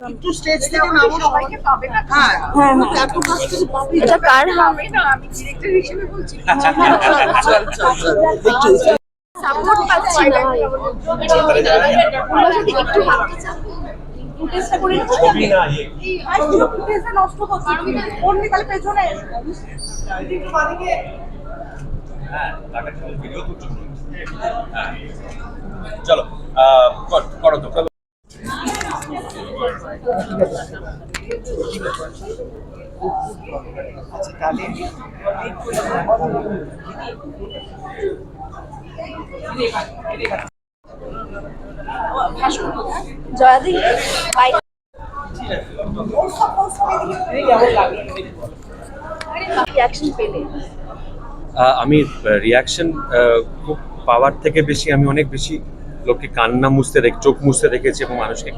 একটু স্টেজ থেকে নামো সবাইকে পাবে না হ্যাঁ হ্যাঁ, হ্যাঁ। এত কাজ করে পাবে এটা কার হাত? পাবে না আমি ডিরেক্টর হিসেবে বলছি চল চল চল সাপোর্ট পাচ্ছি না যদি একটু হাতটা চাপে ইয়ে নষ্ট তাহলে পেছনে হ্যাঁ হ্যাঁ চলো করো তো আচ্ছা তাহলে জয়াদি বাই আমি রিয়াকশন খুব পাওয়ার থেকে বেশি আমি অনেক বেশি লোককে কান্না মুছতে দেখি চোখ মুছতে দেখেছি এবং মানুষকে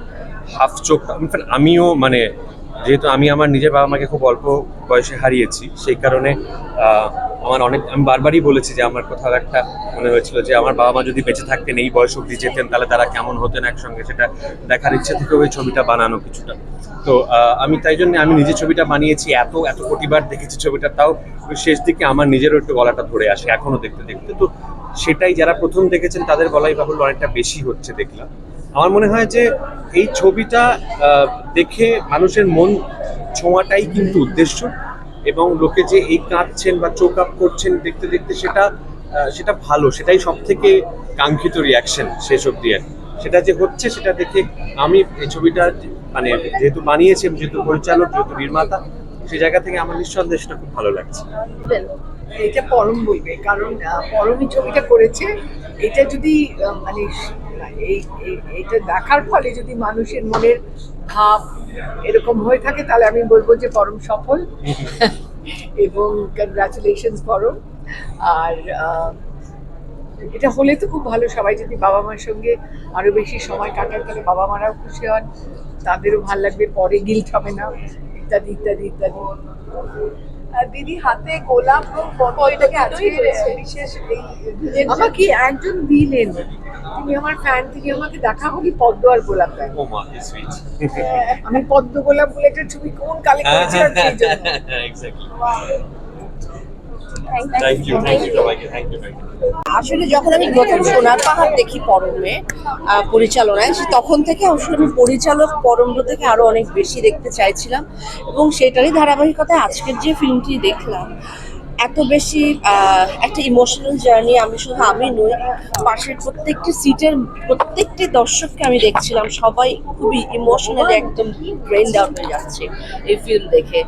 হাফ চোখ ইনফ্যাক্ট আমিও মানে যেহেতু আমি আমার নিজের বাবা মাকে খুব অল্প বয়সে হারিয়েছি, সেই কারণে আমার অনেক, আমি বারবারই বলেছি যে আমার কোথাও একটা মনে হয়েছিল যে আমার বাবা মা যদি বেঁচে থাকতেন, এই বয়স অব্দি যেতেন, তাহলে তারা কেমন হতেন একসঙ্গে, সেটা দেখার ইচ্ছে থেকে ওই ছবিটা বানানো কিছুটা। তো আমি তাই জন্য আমি নিজে ছবিটা বানিয়েছি, এত এত কোটিবার দেখেছি ছবিটা, তাও শেষ দিকে আমার নিজেরও একটু গলাটা ধরে আসে, এখনও দেখতে দেখতে। তো সেটাই যারা প্রথম দেখেছেন, তাদের গলাই বাহুল্য অনেকটা বেশি হচ্ছে দেখলাম। আমার মনে হয় যে এই ছবিটা দেখে মানুষের মন ছোঁয়াটাই কিন্তু উদ্দেশ্য এবং লোকে যে এই কাঁদছেন বা চোখ আপ করছেন দেখতে দেখতে সেটা সেটা ভালো, সেটাই সব থেকে কাঙ্ক্ষিত রিয়াকশন শেষ অব্দি আর। সেটা যে হচ্ছে সেটা দেখে আমি এই ছবিটা মানে যেহেতু বানিয়েছি যেহেতু পরিচালক, যেহেতু নির্মাতা, সেই জায়গা থেকে আমার নিঃসন্দেহে সেটা খুব ভালো লাগছে এটা পরম বলবে, কারণ পরমই ছবিটা করেছে, এটা যদি মানে এই এটা দেখার ফলে যদি মানুষের মনের ভাব এরকম হয়ে থাকে তাহলে আমি বলব যে পরম সফল। এবং কনগ্রাচুলেশন পরম। আর এটা হলে তো খুব ভালো সবাই যদি বাবা মার সঙ্গে আরও বেশি সময় কাটায় তাহলে বাবা মারাও খুশি হন। তাদেরও ভালো লাগবে পরে গিল্ট হবে না। ইত্যাদি ইত্যাদি ইত্যাদি। দিদি হাতে গোলাপ এটাকে আজকে বিশেষ এই আমাকে একজন দিলেন তিনি আমার ফ্যান তিনি আমাকে দেখা হলি পদ্ম আর গোলাপ দেন ও আমি পদ্ম গোলাপ বলে একটা ছবি কোন কালে করেছিলাম সেই জন্য। Exactly thank thank you thank you সবাইকে থ্যাংক ইউ থ্যাংক ইউ আসলে যখন আমি প্রথম সোনার পাহাড় দেখি পরমে পরিচালনায় তখন থেকে আসলে আমি পরিচালক পরম্ব থেকে আরও অনেক বেশি দেখতে চাইছিলাম এবং সেটারই ধারাবাহিকতায় আজকের যে ফিল্মটি দেখলাম এত বেশি একটা ইমোশনাল জার্নি আমি শুধু আমি নই পাশের প্রত্যেকটি সিটের প্রত্যেকটি দর্শককে আমি দেখছিলাম। সবাই খুবই ইমোশনালি একদম ব্রেন আউট হয়ে যাচ্ছে এই ফিল্ম দেখে।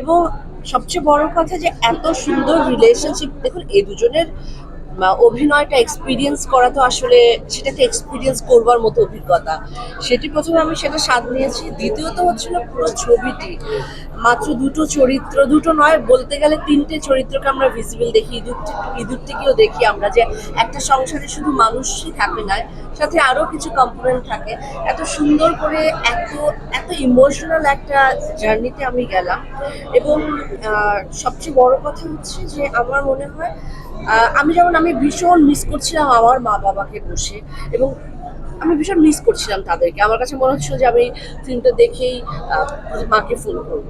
এবং সবচেয়ে বড় কথা যে এত সুন্দর রিলেশনশিপ দেখুন এই দুজনের অভিনয়টা এক্সপিরিয়েন্স করা তো আসলে সেটাকে এক্সপিরিয়েন্স করবার মতো অভিজ্ঞতা। সেটি প্রথমে আমি সেটা স্বাদ নিয়েছি। দ্বিতীয়ত হচ্ছিল পুরো ছবিটি। মাত্র দুটো চরিত্র, দুটো নয়, বলতে গেলে তিনটে চরিত্রকে আমরা ভিজিবল দেখি। ইঁদুরটি, ইঁদুরটিকেও দেখি আমরা যে একটা সংসারে শুধু মানুষই থাকে না, সাথে আরও কিছু কম্পোনেন্ট থাকে। এত সুন্দর করে, এত এত ইমোশনাল একটা জার্নিতে আমি গেলাম। এবং সবচেয়ে বড় কথা হচ্ছে যে আমার মনে হয় আমি যেমন, আমি ভীষণ মিস করছিলাম আমার মা বাবাকে বসে এবং আমি ভীষণ মিস করছিলাম তাদেরকে। আমার কাছে মনে হচ্ছিল যে আমি ফিল্মটা দেখেই মাকে ফোন করব।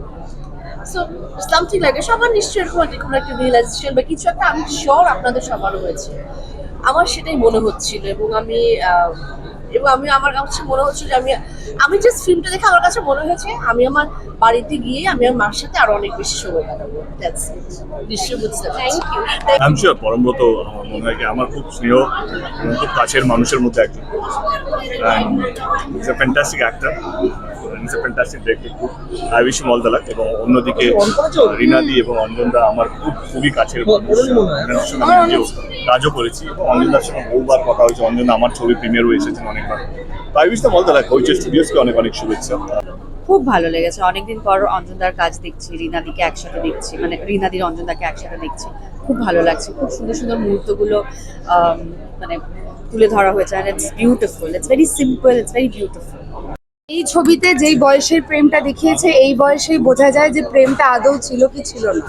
সো সামথিং লাগে সবার নিশ্চয়ই এরকম একটা কোনো একটা রিয়েলাইজেশন বা কিছু একটা, আমি শিওর আপনাদের সবারও হয়েছে। আমার সেটাই মনে হচ্ছিল এবং আমি এবং আমি আমার কাছে মনে হচ্ছে যে আমি আমি জাস্ট ফিল্মটা দেখে আমার কাছে মনে হয়েছে আমি আমার বাড়িতে গিয়ে আমি আমার মার সাথে আরও অনেক বেশি সময় কাটাবো। দ্যাটস ইট নিশ্চয়ই বুঝতে thank you I am sure Parambrata আমার মনে হয় কি আমার খুব স্নেহ খুব কাছের মানুষের মধ্যে একজন। Is a fantastic actor is a fantastic director খুব I wish all the luck এবং অন্যদিকে রিনাদি এবং অঞ্জনদা আমার খুব খুবই কাছের সঙ্গে নিজেও কাজও করেছি। এবং অঞ্জনদার সঙ্গে বহুবার কথা হয়েছে। অঞ্জনদা আমার ছবি প্রিমিয়ারও এসেছেন অনেকবার। তো I wish the all the luck Hoichoi স্টুডিওসকে অনেক অনেক শুভেচ্ছা। খুব ভালো লেগেছে। অনেকদিন পর অঞ্জনদার কাজ দেখছি রিনাদিকে একসাথে দেখছি মানে রিনাদির অঞ্জনদাকে একসাথে দেখছি। খুব ভালো লাগছে। খুব সুন্দর সুন্দর মুহূর্তগুলো মানে তুলে ধরা হয়েছে। আর it's beautiful it's very simple it's very beautiful এই ছবিতে যেই বয়সের প্রেমটা দেখিয়েছে, এই বয়সেই বোঝা যায় যে প্রেমটা আদৌ ছিল কি ছিল না।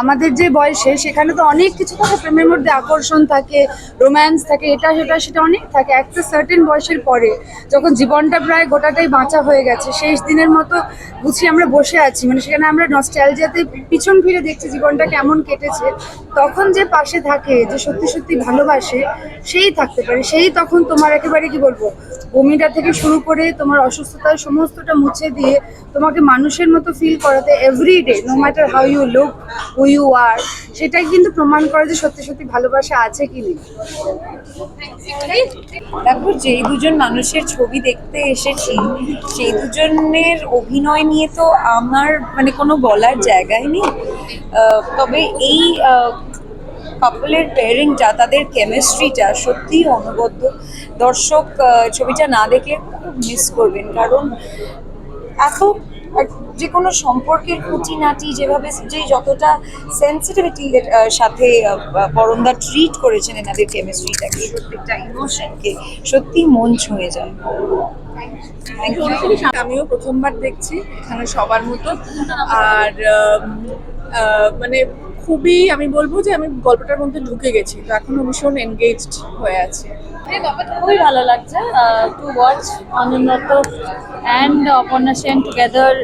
আমাদের যে বয়সে সেখানে তো অনেক কিছু থাকে, প্রেমের মধ্যে আকর্ষণ থাকে রোম্যান্স থাকে, এটা, সেটা সেটা অনেক থাকে। একটা সার্টেন বয়সের পরে যখন জীবনটা প্রায় গোটাটাই বাঁচা হয়ে গেছে, শেষ দিনের মতো বুঝি আমরা বসে আছি। মানে সেখানে আমরা নস্টালজিয়াতে পিছন ফিরে দেখছি জীবনটা কেমন কেটেছে। তখন যে পাশে থাকে, যে সত্যি সত্যি ভালোবাসে, সেই থাকতে পারে। সেই তখন তোমার একেবারে কি বলব, বমিটা থেকে শুরু করে তোমার অসুস্থতার সমস্তটা মুছে দিয়ে তোমাকে মানুষের মতো ফিল করাতে everyday no matter how you look who you are সেটাই কিন্তু প্রমাণ করে যে সত্যি সত্যি ভালোবাসা আছে কি নেই। দেখো, যেই দুজন মানুষের ছবি দেখতে এসেছি, সেই দুজনের অভিনয় নিয়ে তো আমার মানে কোনো বলার জায়গাই নেই। তবে এই কাপলের পেয়ারিংটা তাদের কেমিস্ট্রিটা সত্যিই অনবদ্য। দর্শক ছবিটা না দেখে খুব মিস করবেন। কারণ এত যে কোনো সম্পর্কের খুঁটিনাটি যেভাবে যে যতটা সেন্সিটিভিটির সাথে আহ, পরমদা ট্রিট করেছেন এনাদের কেমিস্ট্রিটাকে প্রত্যেকটা ইমোশনকে সত্যি মন ছুঁয়ে যায়। আমিও প্রথমবার দেখছি এখানে সবার মতো। আর মানে খুবই, আমি বলব যে আমি গল্পটার মধ্যে ঢুকে গেছি। তো এখনও ভীষণ এনগেজড হয়ে আছে। খুবই ভালো লাগছে। To watch Dutta and Aparna Sen together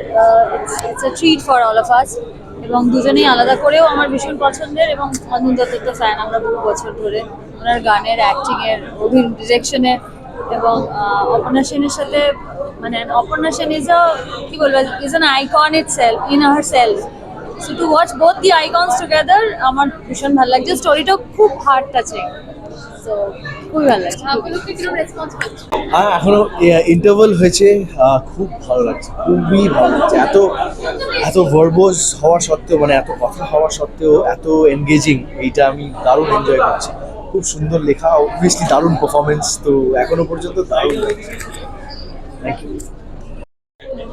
it's a treat for all of us এবং দুজনেই আলাদা করেও আমার ভীষণ পছন্দের এবং দত্ত তো ফ্যান আমরা বহু বছর ধরে। ওনার গানের অ্যাক্টিংয়ের অভিন ডিরেকশনের এবং অপর্ণা সেনের সাথে মানে অপর্ণা সেন ইজ আ কি বলব is an icon itself in herself so to watch both the icons together আমার ভীষণ ভালো লাগছে। স্টোরিটাও খুব হার্ট টাচিং সো খুবই ভালো লাগছে। হ্যাঁ এখনও ইন্টারভাল হয়েছে খুব ভালো লাগছে খুবই ভালো লাগছে। এত এত ভার্বোজ হওয়া সত্ত্বেও মানে এত কথা হওয়া সত্ত্বেও এত এনগেজিং এইটা আমি দারুণ এনজয় করছি। খুব সুন্দর লেখা অবভিয়াসলি দারুণ পারফরমেন্স তো এখনও পর্যন্ত দারুণ লাগছে। Thank you